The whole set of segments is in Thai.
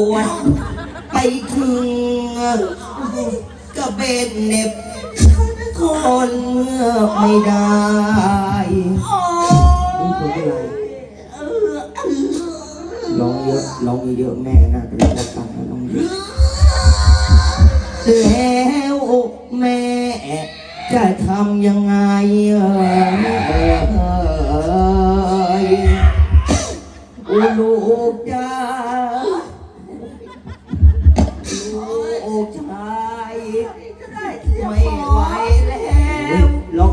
ปวดไปถึงกระเบนเหน็บคนไม่ได้นี่คืออะไรร้องเยอะร้องเยอะแม่น่าจะรับฟังนะร้องเยอะแล้วแม่จะทำยังไงเอ่ยโอ้ลูกจ้า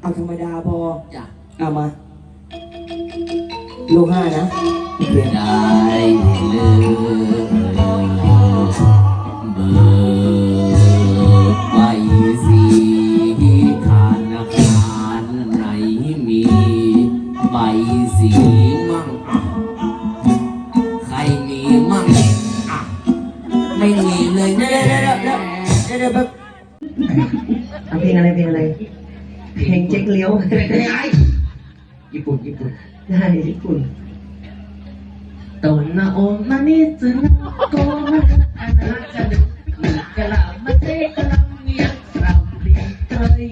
เอาธรรมดาพอ จ้ะเอามาลูกห้านะโอเคได้เลยเบิกไปสิธนาคารไหนมีใบสีมั่งอะใครมีมั่งอะไม่มีเลยเดี๋ยวเดี๋ยวเดี๋ยวเดี๋ยวเดี๋ยวเดี๋ยวแป๊บเอาเพลงอะไรเพลงอะไร เพลงเจ๊กเลี้ยวญี่ปุ่นญี่ปุ่นได้ญี่ปุ่นตอนนาโอมานี่จึงโกมันอาณาจักรมีกะลามาเตกะลาเมียเราเรียนไทย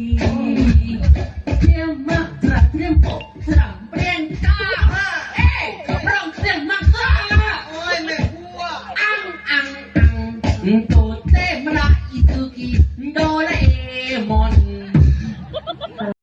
เที่ยวมากตรัสเรียมปกสลับเปลี่ยนก้าเอ้ยร้องเสียงมากก้าโอ้ยแม่พัวอังอังอังโตเต้